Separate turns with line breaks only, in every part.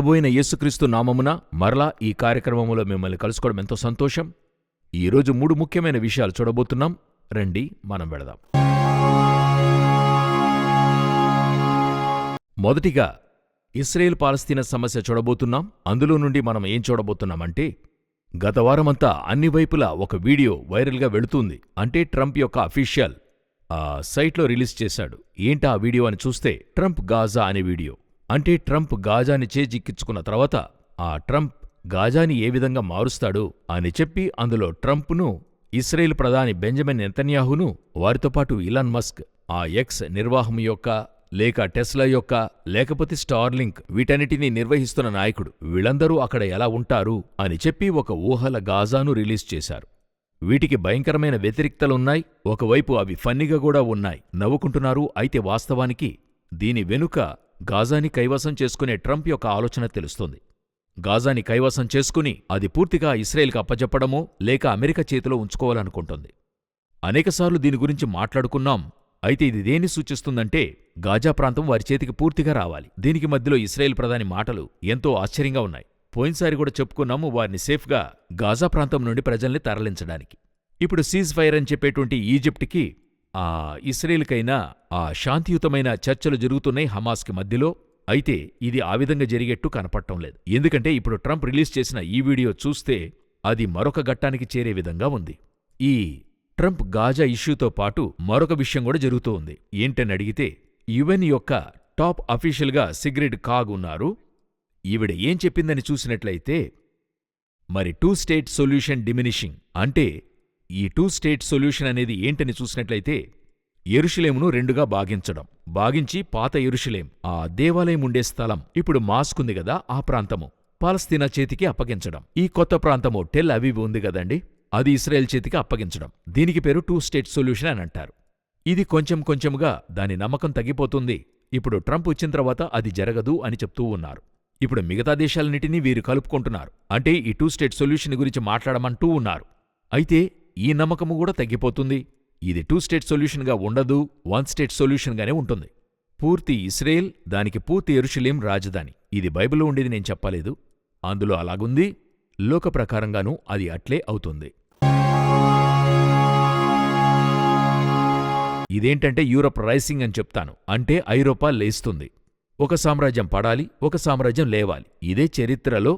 ప్రభు అయిన యేసుక్రీస్తు నామమున మరలా ఈ కార్యక్రమములో మిమ్మల్ని కలుసుకోవడం ఎంతో సంతోషం. ఈరోజు మూడు ముఖ్యమైన విషయాలు చూడబోతున్నాం. రండి మనం వెళదాం. మొదటిగా ఇస్రాయేల్ పాలస్తీనా సమస్య చూడబోతున్నాం. అందులో నుండి మనం ఏం చూడబోతున్నామంటే గత వారమంతా అన్ని వైపులా ఒక వీడియో వైరల్గా వెళుతుంది. అంటే ట్రంప్ యొక్క అఫీషియల్ ఆ సైట్లో రిలీజ్ చేశాడు. ఏంటా ఆ వీడియో అని చూస్తే ట్రంప్ గాజా అనే వీడియో. అంటే ట్రంప్ గాజాని చేజిక్కించుకున్న తర్వాత ఆ ట్రంప్ గాజాని ఏ విధంగా మారుస్తాడు అని చెప్పి అందులో ట్రంప్ను ఇస్రేల్ ప్రధాని బెంజమిన్ నెతన్యాహును వారితో పాటు ఇలాన్ మస్క్ ఆ ఎక్స్ నిర్వాహం యొక్క లేక టెస్లా యొక్క లేకపోతే స్టార్లింక్ వీటన్నిటినీ నిర్వహిస్తున్న నాయకుడు వీళ్ళందరూ అక్కడ ఎలా ఉంటారు అని చెప్పి ఒక ఊహల గాజాను రిలీజ్ చేశారు. వీటికి భయంకరమైన వ్యతిరిక్తలున్నాయి ఒకవైపు అవి ఫన్నీగా కూడా ఉన్నాయి. నవ్వుకుంటున్నారు అయితే వాస్తవానికి దీని వెనుక గాజాని కైవసం చేసుకునే ట్రంప్ యొక్క ఆలోచన తెలుస్తుంది. గాజాని కైవసం చేసుకుని అది పూర్తిగా ఇస్రాయేల్కి అప్పజెప్పడమో లేక అమెరికా చేతిలో ఉంచుకోవాలనుకుంటుంది. అనేకసార్లు దీని గురించి మాట్లాడుకున్నాం అయితే ఇది దేన్ని సూచిస్తుందంటే గాజా ప్రాంతం వారి చేతికి పూర్తిగా రావాలి. దీనికి మధ్యలో ఇస్రాయేల్ ప్రధాని మాటలు ఎంతో ఆశ్చర్యంగా ఉన్నాయి. పోయినసారి కూడా చెప్పుకున్నాము వారిని సేఫ్గా గాజా ప్రాంతం నుండి ప్రజల్ని తరలించడానికి. ఇప్పుడు సీజ్ ఫైర్ అని చెప్పేటువంటి ఈజిప్ట్కి ఆ ఇస్రాయేల్కైనా ఆ శాంతియుతమైన చర్చలు జరుగుతున్నాయి హమాస్కి మధ్యలో. అయితే ఇది ఆ విధంగా జరిగేట్టు కనపడటం లేదు. ఎందుకంటే ఇప్పుడు ట్రంప్ రిలీజ్ చేసిన ఈ వీడియో చూస్తే అది మరొక ఘట్టానికి చేరే విధంగా ఉంది. ఈ ట్రంప్ గాజా ఇష్యూతో పాటు మరొక విషయం కూడా జరుగుతూ ఉంది. ఏంటని అడిగితే యుఎన్ యొక్క టాప్ అఫీషియల్గా సిగ్రెడ్ కాగ్ ఉన్నారు. ఈవిడ ఏం చెప్పిందని చూసినట్లయితే మరి టూ స్టేట్ సొల్యూషన్ డిమినిషింగ్ అంటే ఈ టూ స్టేట్ సొల్యూషన్ అనేది ఏంటని చూసినట్లయితే ఎరుషులేమును రెండుగా భాగించడం భాగించి పాత ఎరుషులేం ఆ దేవాలయం ఉండే స్థలం ఇప్పుడు మాస్కుంది గదా ఆ ప్రాంతము పాలస్తీనా చేతికి అప్పగించడం. ఈ కొత్త ప్రాంతము టెల్ అవీవ్ ఉంది గదండి అది ఇస్రాయెల్ చేతికి అప్పగించడం. దీనికి పేరు టూ స్టేట్ సొల్యూషన్ అని అంటారు. ఇది కొంచెం కొంచెముగా దాని నమ్మకం తగ్గిపోతుంది. ఇప్పుడు ట్రంప్ వచ్చిన తర్వాత అది జరగదు అని చెప్తూ ఉన్నారు. ఇప్పుడు మిగతా దేశాలన్నిటినీ వీరు కలుపుకుంటున్నారు. అంటే ఈ టూ స్టేట్ సొల్యూషన్ గురించి మాట్లాడమంటూ ఉన్నారు. అయితే ఈ నమ్మకము కూడా తగ్గిపోతుంది. ఇది టూ స్టేట్ సొల్యూషన్గా ఉండదు వన్ స్టేట్ సొల్యూషన్గానే ఉంటుంది. పూర్తి ఇస్రేల్ దానికి పూర్తి ఎరుషులేం రాజధాని. ఇది బైబిల్లో ఉండేది నేను చెప్పలేదు. అందులో అలాగుంది. లోక ప్రకారంగానూ అది అట్లే అవుతుంది. ఇదేంటంటే యూరప్ రైసింగ్ అని చెప్తాను. అంటే ఐరోపా లేస్తుంది. ఒక సామ్రాజ్యం పడాలి ఒక సామ్రాజ్యం లేవాలి. ఇదే చరిత్రలో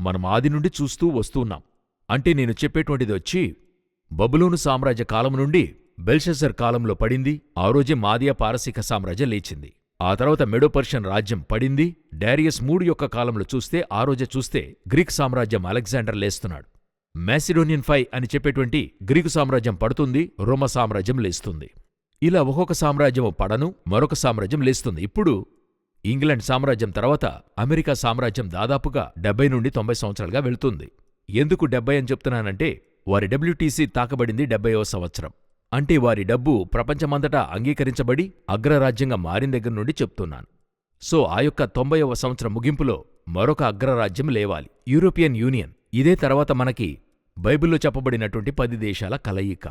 మనం ఆది నుండి చూస్తూ వస్తున్నాం అంటే నేను చెప్పేటువంటిది వచ్చి బబులోను సామ్రాజ్య కాలం నుండి బెల్షెజర్ కాలంలో పడింది. ఆ రోజే మాదియా పారసీక సామ్రాజ్యం లేచింది. ఆ తర్వాత మెడోపర్షియన్ రాజ్యం పడింది. డారియస్ మూడు యొక్క కాలంలో చూస్తే ఆ రోజే చూస్తే గ్రీక్ సామ్రాజ్యం అలెగ్జాండర్ లేస్తున్నాడు. మ్యాసిడోనియన్ ఫై అని చెప్పేటువంటి గ్రీకు సామ్రాజ్యం పడుతుంది రోమ సామ్రాజ్యం లేస్తుంది. ఇలా ఒక్కొక్క సామ్రాజ్యం పడను మరొక సామ్రాజ్యం లేస్తుంది. ఇప్పుడు ఇంగ్లాండ్ సామ్రాజ్యం తర్వాత అమెరికా సామ్రాజ్యం దాదాపుగా డెబ్బై నుండి తొంభై సంవత్సరాలుగా వెళ్తుంది. ఎందుకు డెబ్బై అని చెప్తున్నానంటే వారి డబ్ల్యూటీసీ తాకబడింది డెబ్బైవ సంవత్సరం. అంటే వారి డబ్బు ప్రపంచమంతటా అంగీకరించబడి అగ్రరాజ్యంగా మారిన దగ్గర నుండి చెప్తున్నాను. సో ఆ యొక్క తొంభైవ సంవత్సరం ముగింపులో మరొక అగ్రరాజ్యం లేవాలి. European Union. ఇదే తర్వాత మనకి బైబిల్లో చెప్పబడినటువంటి పది దేశాల కలయిక.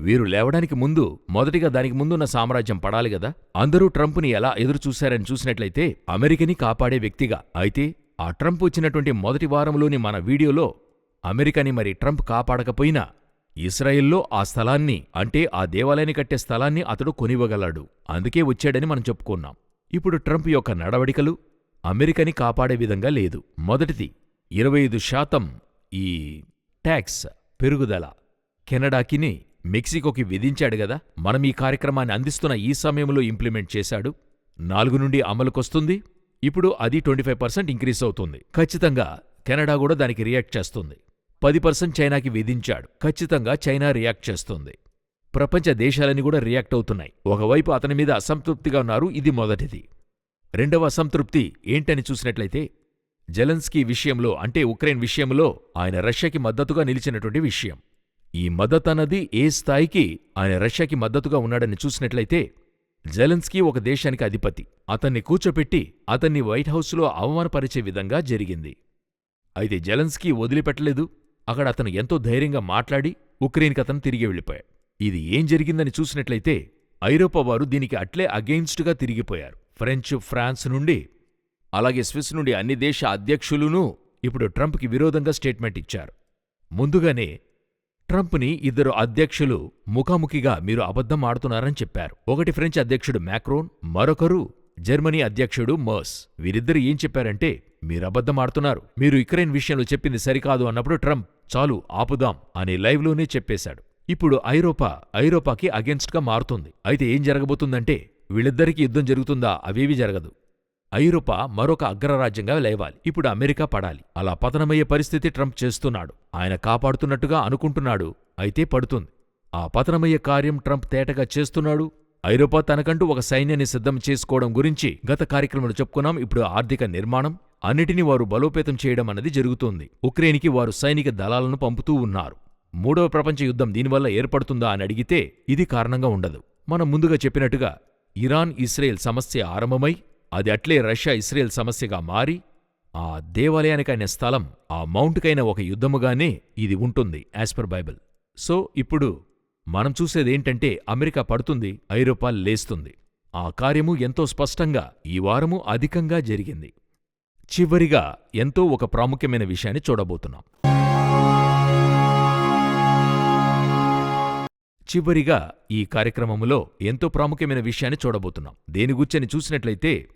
వీరు లేవడానికి ముందు మొదటిగా దానికి ముందున్న సామ్రాజ్యం పడాలి గదా అందరూ ట్రంప్ని ఎలా ఎదురుచూశారని చూసినట్లయితే అమెరికని కాపాడే వ్యక్తిగా. అయితే ఆ ట్రంప్ వచ్చినటువంటి మొదటి వారంలోని మన వీడియోలో అమెరికాని మరి ట్రంప్ కాపాడకపోయినా ఇస్రాయిల్లో ఆ స్థలాన్ని అంటే ఆ దేవాలయాన్ని కట్టే స్థలాన్ని అతడు కొనివ్వగలడు. అందుకే వచ్చాడని మనం చెప్పుకున్నాం. ఇప్పుడు ట్రంప్ యొక్క నడవడికలు అమెరికాని కాపాడే విధంగా లేదు. మొదటిది ఇరవై ఐదు శాతం ఈ ట్యాక్స్ పెరుగుదల. కెనడాకిని మెక్సికోకి విధించాడు గదా మనం ఈ కార్యక్రమాన్ని అందిస్తున్న ఈ సమయంలో ఇంప్లిమెంట్ చేశాడు. నాలుగు నుండి అమలుకొస్తుంది. ఇప్పుడు అది ట్వంటీ ఫైవ్ పర్సెంట్ ఇంక్రీస్ అవుతుంది. ఖచ్చితంగా కెనడా కూడా దానికి రియాక్ట్ చేస్తుంది. పది పర్సెంట్ చైనాకి విధించాడు. ఖచ్చితంగా చైనా రియాక్ట్ చేస్తుంది. ప్రపంచ దేశాలని కూడా రియాక్ట్ అవుతున్నాయి. ఒకవైపు అతని మీద అసంతృప్తిగా ఉన్నారు ఇది మొదటిది. రెండవ అసంతృప్తి ఏంటని చూసినట్లయితే జెలెన్స్కీ విషయంలో అంటే ఉక్రెయిన్ విషయంలో ఆయన రష్యాకి మద్దతుగా నిలిచినటువంటి విషయం. ఈ మద్దతన్నది ఏ స్థాయికి ఆయన రష్యాకి మద్దతుగా ఉన్నాడని చూసినట్లయితే జెలెన్స్కీ ఒక దేశానికి అధిపతి. అతన్ని కూర్చోపెట్టి అతన్ని వైట్ హౌస్లో అవమానపరిచే విధంగా జరిగింది. అయితే జెలెన్స్కీ వదిలిపెట్టలేదు. అక్కడ అతను ఎంతో ధైర్యంగా మాట్లాడి ఉక్రెయిన్కి అతను తిరిగి వెళ్ళిపోయాడు. ఇది ఏం జరిగిందని చూసినట్లయితే ఐరోపా వారు దీనికి అట్లే అగెయిన్స్ట్గా తిరిగిపోయారు. ఫ్రెంచ్ ఫ్రాన్స్ నుండి అలాగే స్విస్ నుండి అన్ని దేశ అధ్యక్షులునూ ఇప్పుడు ట్రంప్కి విరోధంగా స్టేట్మెంట్ ఇచ్చారు. ముందుగానే ట్రంప్ని ఇద్దరు అధ్యక్షులు ముఖాముఖిగా మీరు అబద్ధం ఆడుతున్నారని చెప్పారు. ఒకటి ఫ్రెంచ్ అధ్యక్షుడు మ్యాక్రోన్ మరొకరు జర్మనీ అధ్యక్షుడు మర్స్. వీరిద్దరు ఏం చెప్పారంటే మీరు అబద్ధం ఆడుతున్నారు. మీరు యుక్రెయిన్ విషయంలో చెప్పింది సరికాదు అన్నప్పుడు ట్రంప్ చాలు ఆపుదాం అని లైవ్లోనే చెప్పేశాడు. ఇప్పుడు ఐరోపా ఐరోపాకి అగెన్స్ట్గా మారుతుంది. అయితే ఏం జరగబోతుందంటే వీళ్ళిద్దరికీ యుద్ధం జరుగుతుందా? అవేవి జరగదు. ఐరోపా మరొక అగ్రరాజ్యంగా లేవాలి. ఇప్పుడు అమెరికా పడాలి. అలా పతనమయ్యే పరిస్థితి ట్రంప్ చేస్తున్నాడు. ఆయన కాపాడుతున్నట్టుగా అనుకుంటున్నాడు. అయితే పడుతుంది. ఆ పతనమయ్యే కార్యం ట్రంప్ తేటగా చేస్తున్నాడు? ఐరోపా తనకంటూ ఒక సైన్యాన్ని సిద్ధం చేసుకోవడం గురించి గత కార్యక్రమంలో చెప్పుకున్నాం. ఇప్పుడు ఆర్థిక నిర్మాణం అన్నిటినీ వారు బలోపేతం చేయడం అన్నది జరుగుతోంది. ఉక్రెయిన్కి వారు సైనిక దళాలను పంపుతూ ఉన్నారు. మూడవ ప్రపంచ యుద్ధం దీనివల్ల ఏర్పడుతుందా అని అడిగితే ఇది కారణంగా ఉండదు. మనం ముందుగా చెప్పినట్టుగా ఇరాన్ ఇస్రాయెల్ సమస్య ఆరంభమై అది అట్లే రష్యా ఇస్రాయెల్ సమస్యగా మారి ఆ దేవాలయానికైన స్థలం ఆ మౌంట్కైన ఒక యుద్ధముగానే ఇది ఉంటుంది యాజ్ పర్ బైబిల్. సో ఇప్పుడు మనం చూసేదేంటంటే అమెరికా పడుతుంది ఐరోపా లేస్తుంది. ఆ కార్యము ఎంతో స్పష్టంగా ఈ వారము అధికంగా జరిగింది. చివరిగా ఎంతో ఒక ప్రాముఖ్యమైన విషయాన్ని చూడబోతున్నాం. చివరిగా ఈ కార్యక్రమములో ఎంతో ప్రాముఖ్యమైన విషయాన్ని చూడబోతున్నాం. దేని గుచ్చని చూసినట్లయితే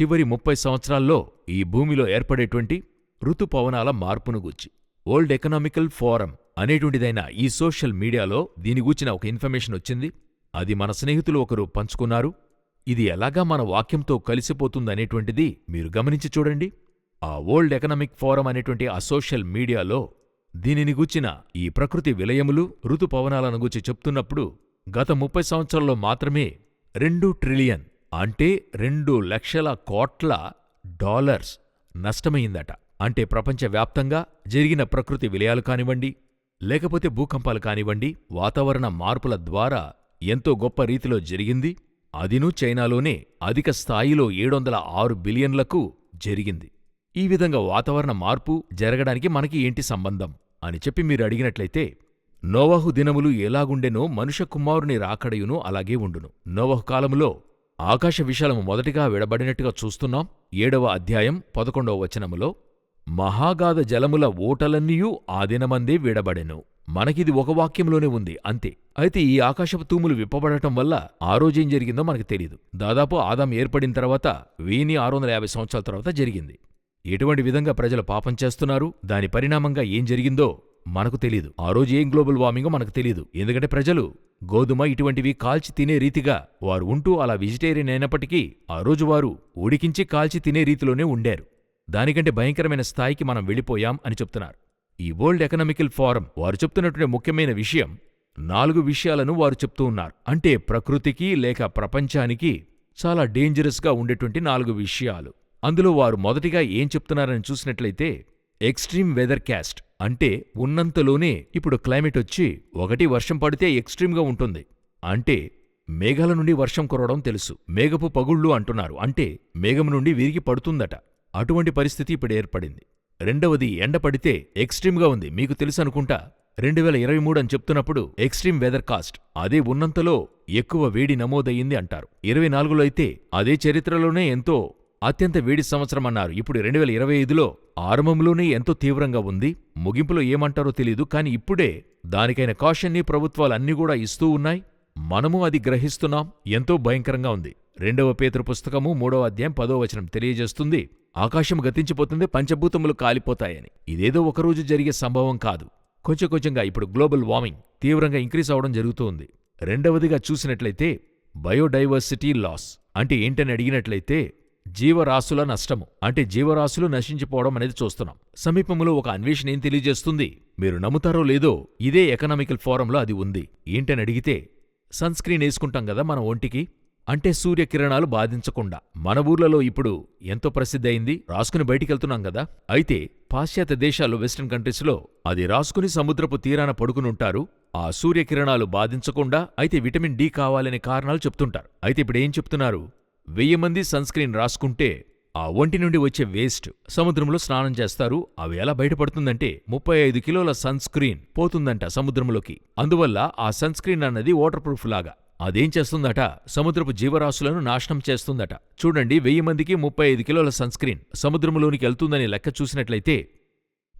చివరి ముప్పై సంవత్సరాల్లో ఈ భూమిలో ఏర్పడేటువంటి ఋతుపవనాల మార్పును గూర్చి వరల్డ్ ఎకనామికల్ ఫోరం అనేటువంటిదైన ఈ సోషల్ మీడియాలో దీని గూర్చిన ఒక ఇన్ఫర్మేషన్ వచ్చింది. అది మన స్నేహితులు ఒకరు పంచుకున్నారు. ఇది ఎలాగా మన వాక్యంతో కలిసిపోతుందనేటువంటిది మీరు గమనించి చూడండి. ఆ వరల్డ్ ఎకనామిక్ ఫోరం అనేటువంటి ఆ సోషల్ మీడియాలో దీనిని గూర్చిన ఈ ప్రకృతి విలయములు ఋతుపవనాలను గూర్చి చెప్తున్నప్పుడు గత ముప్పై సంవత్సరాల్లో మాత్రమే రెండు ట్రిలియన్ అంటే రెండు లక్షల కోట్ల డాలర్స్ నష్టమైందట. అంటే ప్రపంచవ్యాప్తంగా జరిగిన ప్రకృతి విలయాలు కానివ్వండి లేకపోతే భూకంపాలు కానివ్వండి వాతావరణ మార్పుల ద్వారా ఎంతో గొప్ప రీతిలో జరిగింది. అదినూ చైనాలోనే అధిక స్థాయిలో ఏడొందల ఆరు బిలియన్లకు జరిగింది. ఈ విధంగా వాతావరణ మార్పు జరగడానికి మనకి ఏంటి సంబంధం? అని చెప్పి మీరు అడిగినట్లయితే నోవహు దినములు ఎలాగుండెనో మనుష్య కుమారుని రాకడయును అలాగే ఉండును. నోవహు కాలములో ఆకాశ విశాలము మొదటిగా విడబడినట్టుగా చూస్తున్నాం. ఏడవ అధ్యాయం పదకొండవ వచనములో మహాగాధ జలముల ఓటలన్నీయూ ఆ దినమందే విడబడెను. మనకిది ఒక వాక్యంలోనే ఉంది అంతే. అయితే ఈ ఆకాశపు తూములు విప్పబడటం వల్ల ఆ రోజేం జరిగిందో మనకు తెలియదు దాదాపు ఆదాం ఏర్పడిన తర్వాత వెయ్యి ఆరు వందల యాభై సంవత్సరాల తర్వాత జరిగింది. ఎటువంటి విధంగా ప్రజలు పాపం చేస్తున్నారు దాని పరిణామంగా ఏం జరిగిందో మనకు తెలియదు ఆ రోజు ఏం గ్లోబల్ వార్మింగో మనకు తెలియదు ఎందుకంటే ప్రజలు గోధుమ ఇటువంటివి కాల్చి తినే రీతిగా వారు ఉంటూ అలా వెజిటేరియన్ అయినప్పటికీ ఆ రోజు వారు ఉడికించి కాల్చి తినే రీతిలోనే ఉండారు. దానికంటే భయంకరమైన స్థాయికి మనం వెళ్ళిపోయాం అని చెప్తున్నారు. ఈ వరల్డ్ ఎకనామికల్ ఫోరం వారు చెప్తున్నటువంటి ముఖ్యమైన విషయం నాలుగు విషయాలను వారు చెప్తూ ఉన్నారు. అంటే ప్రకృతికి లేక ప్రపంచానికి చాలా డేంజరస్గా ఉండేటువంటి నాలుగు విషయాలు. అందులో వారు మొదటిగా ఏం చెప్తున్నారని చూసినట్లయితే ఎక్స్ట్రీమ్ వెదర్ క్యాస్ట్ అంటే ఉన్నంతలోనే ఇప్పుడు క్లైమేట్ వచ్చి ఒకటి వర్షం పడితే ఎక్స్ట్రీమ్గా ఉంటుంది. అంటే మేఘాల నుండి వర్షం కురవడం తెలుసు. మేఘపు పగుళ్ళు అంటున్నారు. అంటే మేఘం నుండి విరిగి పడుతుందట. అటువంటి పరిస్థితి ఇప్పుడు ఏర్పడింది. రెండవది ఎండ పడితే ఎక్స్ట్రీమ్గా ఉంది. మీకు తెలుసు అనుకుంటా రెండు వేల ఇరవై మూడు అని చెప్తున్నప్పుడు ఎక్స్ట్రీమ్ వెదర్ కాస్ట్ అదే ఉన్నంతలో ఎక్కువ వేడి నమోదయ్యింది అంటారు. ఇరవై నాలుగులో అయితే అదే చరిత్రలోనే ఎంతో అత్యంత వేడి సంవత్సరం అన్నారు. ఇప్పుడు రెండు వేల ఇరవై ఐదులో ఆరంభంలోనే ఎంతో తీవ్రంగా ఉంది. ముగింపులో ఏమంటారో తెలీదు కానీ ఇప్పుడే దానికైన కాషన్ని ప్రభుత్వాలన్నీ కూడా ఇస్తూ ఉన్నాయి. మనము అది గ్రహిస్తున్నాం. ఎంతో భయంకరంగా ఉంది. రెండవ పేతృ పుస్తకము మూడవ అధ్యాయం పదో వచనం తెలియజేస్తుంది. ఆకాశం గతించిపోతుంది పంచభూతములు కాలిపోతాయని. ఇదేదో ఒకరోజు జరిగే సంభవం కాదు. కొంచెం కొంచెంగా ఇప్పుడు గ్లోబల్ వార్మింగ్ తీవ్రంగా ఇంక్రీజ్ అవడం జరుగుతోంది. రెండవదిగా చూసినట్లయితే బయోడైవర్సిటీ లాస్ అంటే ఏంటని అడిగినట్లయితే జీవరాశుల నష్టము అంటే జీవరాశులు నశించిపోవడం అనేది చూస్తున్నాం. సమీపంలో ఒక అన్వేషణ ఏం తెలియజేస్తుంది? మీరు నమ్ముతారో లేదో ఇదే ఎకనామికల్ ఫోరంలో అది ఉంది. ఏంటని అడిగితే సన్ స్క్రీన్ వేసుకుంటాం కదా మన ఒంటికి? అంటే సూర్యకిరణాలు బాధించకుండా. మన ఊర్లలో ఇప్పుడు ఎంతో ప్రసిద్ధి అయింది రాసుకుని బయటికెళ్తున్నాం కదా అయితే పాశ్చాత్య దేశాలు వెస్టర్న్ కంట్రీస్లో అది రాసుకుని సముద్రపు తీరాన పడుకునుంటారు. ఆ సూర్యకిరణాలు బాధించకుండా అయితే విటమిన్ డి కావాలనే కారణాలు చెప్తుంటారు. అయితే ఇప్పుడు ఏం చెప్తున్నారు? వెయ్యి మంది సన్ స్క్రీన్ రాసుకుంటే ఆ ఒంటి నుండి వచ్చే వేస్ట్ సముద్రంలో స్నానం చేస్తారు. అవి ఎలా బయటపడుతుందంటే ముప్పై ఐదు కిలోల సన్ స్క్రీన్ పోతుందంట సముద్రంలోకి. అందువల్ల ఆ సన్ స్క్రీన్ అన్నది వాటర్ ప్రూఫ్ లాగా. అదేం చేస్తుందట? సముద్రపు జీవరాశులను నాశనం చేస్తుందట. చూడండి వెయ్యి మందికి ముప్పై ఐదు కిలోల సన్స్క్రీన్ సముద్రంలోనికి వెళ్తుందని లెక్క చూసినట్లయితే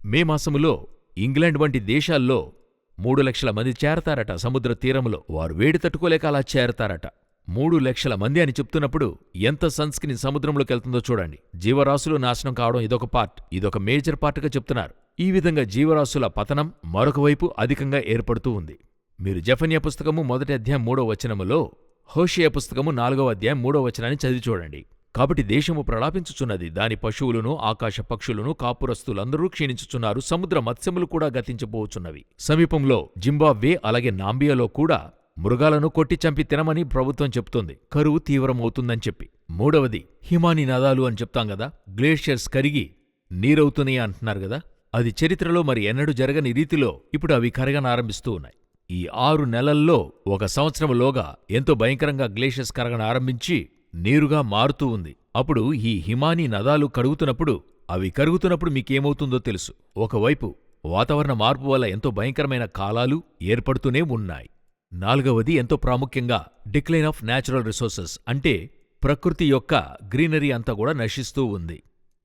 మే మాసములో ఇంగ్లాండ్ వంటి దేశాల్లో మూడు లక్షల మంది చేరతారట సముద్ర తీరములో. వారు వేడి తట్టుకోలేక అలా చేరతారట. మూడు లక్షల మంది అని చెప్తున్నప్పుడు ఎంత సన్స్క్రీన్ సముద్రంలోకి వెళ్తుందో చూడండి. జీవరాశులు నాశనం కావడం ఇదొక పార్ట్. ఇదొక మేజర్ పార్ట్గా చెప్తున్నారు. ఈ విధంగా జీవరాశుల పతనం మరొక వైపు అధికంగా ఏర్పడుతూ ఉంది. మీరు జఫన్య పుస్తకము మొదటి అధ్యాయం మూడో వచనములో హోషియ పుస్తకము నాలుగవ అధ్యాయం మూడో వచనాన్ని చదివి చూడండి. కాబట్టి దేశము ప్రలాపించుచున్నది దాని పశువులను ఆకాశ పక్షులను కాపురస్తులందరూ క్షీణించుచున్నారు సముద్ర మత్స్యములు కూడా గతించబోచున్నవి సమీపంలో జింబాబ్వే అలాగే నాంబియాలో కూడా మృగాలను కొట్టి చంపి తినమని ప్రభుత్వం చెప్తుంది. కరువు తీవ్రమవుతుందని చెప్పి. మూడవది హిమాని నదాలు అని చెప్తాం కదా గ్లేషియర్స్ కరిగి నీరవుతున్నాయి అంటున్నారు కదా అది చరిత్రలో మరి ఎన్నడూ జరగని రీతిలో ఇప్పుడు అవి కరగనారంభిస్తూ ఉన్నాయి. ఈ ఆరు నెలల్లో ఒక సంవత్సరంలోగా ఎంతో భయంకరంగా గ్లేషియస్ కరగడం ఆరంభించి నీరుగా మారుతూ ఉంది. అప్పుడు ఈ హిమానీ నదాలు కరుగుతున్నప్పుడు అవి కరుగుతున్నప్పుడు మీకేమవుతుందో తెలుసు. ఒకవైపు వాతావరణ మార్పు వల్ల ఎంతో భయంకరమైన కాలాలు ఏర్పడుతూనే ఉన్నాయి. నాలుగవది ఎంతో ప్రాముఖ్యంగా డిక్లైన్ ఆఫ్ న్యాచురల్ రిసోర్సెస్ అంటే ప్రకృతి యొక్క గ్రీనరీ అంతా కూడా నశిస్తూ ఉంది.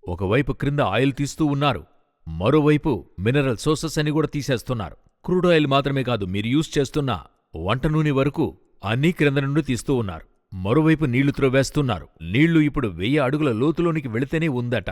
ఒకవైపు క్రింద ఆయిల్ తీస్తూ ఉన్నారు. మరోవైపు మినరల్ సోర్సెస్ అని కూడా తీసేస్తున్నారు. క్రూడ్ ఆయిల్ మాత్రమే కాదు మీరు యూజ్ చేస్తున్న వంట నూనె వరకు అన్నీ క్రింద నుండి తీస్తూ ఉన్నారు. మరోవైపు నీళ్ళు త్రవ్వేస్తున్నారు నీళ్ళు ఇప్పుడు వెయ్యి అడుగుల లోతులోనికి వెళితేనే ఉందట.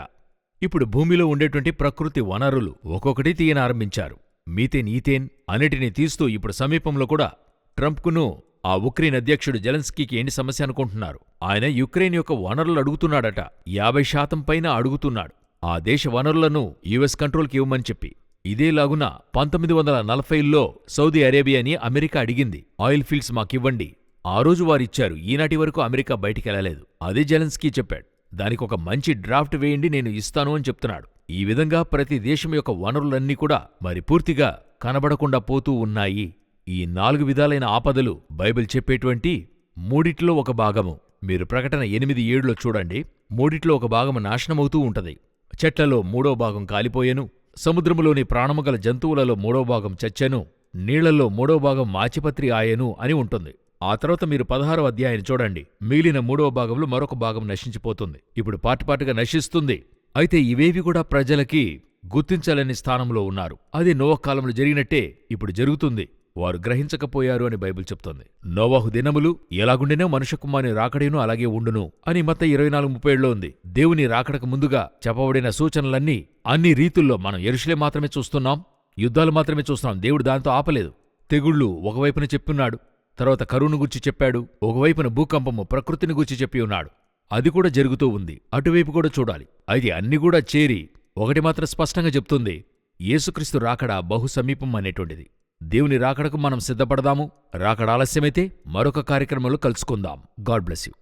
ఇప్పుడు భూమిలో ఉండేటువంటి ప్రకృతి వనరులు ఒక్కొక్కటి తీయనారంభించారు మీథేన్ ఈథేన్ అన్నిటినీ తీస్తూ ఇప్పుడు సమీపంలో కూడా ట్రంప్కును ఆ ఉక్రెయిన్ అధ్యక్షుడు జెలెన్స్కీకి ఏంటి సమస్య అనుకుంటున్నారు? ఆయన యుక్రెయిన్ యొక్క వనరులు అడుగుతున్నాడట. యాభై శాతం పైన అడుగుతున్నాడు. ఆ దేశ వనరులను యుఎస్ కంట్రోల్కి ఇవ్వమని చెప్పి. ఇదేలాగున పంతొమ్మిది వందల నలభైల్లో సౌదీ అరేబియాని అమెరికా అడిగింది. ఆయిల్ ఫీల్డ్స్ మాకివ్వండి. ఆ రోజు వారిచ్చారు. ఈనాటి వరకు అమెరికా బయటికెళ్ళలేదు అదే జెలెన్స్కీ చెప్పాడు. దానికి ఒక మంచి డ్రాఫ్ట్ వేయండి నేను ఇస్తాను అని చెప్తున్నాడు. ఈ విధంగా ప్రతి దేశం యొక్క వనరులన్నీ కూడా మరి పూర్తిగా కనబడకుండా పోతూ ఉన్నాయి. ఈ నాలుగు విధాలైన ఆపదలు బైబిల్ చెప్పేటువంటి మూడిట్లో ఒక భాగము. మీరు ప్రకటన ఎనిమిది ఏడులో చూడండి. మూడిట్లో ఒక భాగము నాశనమవుతూ ఉంటది. చెట్లలో మూడో భాగం కాలిపోయెను. సముద్రములోని ప్రాణముగల జంతువులలో మూడో భాగం చచ్చెను నీళ్ళలో మూడో భాగం మాచిపత్రి ఆయను అని ఉంటుంది. ఆ తర్వాత మీరు పదహారో అధ్యాయాన్ని చూడండి. మిగిలిన మూడవ భాగంలో మరొక భాగం నశించిపోతుంది. ఇప్పుడు పాటుపాటుగా నశిస్తుంది. అయితే ఇవేవి కూడా ప్రజలకి గుర్తించలేని స్థానంలో ఉన్నారు. అది నోవ కాలంలో జరిగినట్టే ఇప్పుడు జరుగుతుంది. వారు గ్రహించకపోయారు అని బైబిల్ చెప్తోంది. నోవాహు దినములు ఎలాగుండెనో మనుష్య కుమారుని రాకడేను అలాగే ఉండును అని మత ఇరవై నాలుగు ముప్పై ఏడులో ఉంది. దేవుని రాకడకు ముందుగా చెప్పబడిన సూచనలన్నీ అన్ని రీతుల్లో మనం ఎరుషులే మాత్రమే చూస్తున్నాం యుద్ధాలు మాత్రమే చూస్తున్నాం. దేవుడు దాంతో ఆపలేదు. తెగుళ్ళు ఒకవైపున చెప్పున్నాడు తర్వాత కరువును గుర్చి చెప్పాడు ఒకవైపున భూకంపము ప్రకృతిని గుర్చి చెప్పి ఉన్నాడు. అది కూడా జరుగుతూ ఉంది. అటువైపు కూడా చూడాలి. అది అన్ని కూడా చేరి ఒకటి మాత్రం స్పష్టంగా చెప్తుంది యేసుక్రీస్తు రాకడ బహు సమీపం అనేటువంటిది. దేవుని రాకడకు మనం సిద్ధపడదాము. రాకడ ఆలస్యమైతే మరొక కార్యక్రమంలో కలుసుకుందాం. God bless you.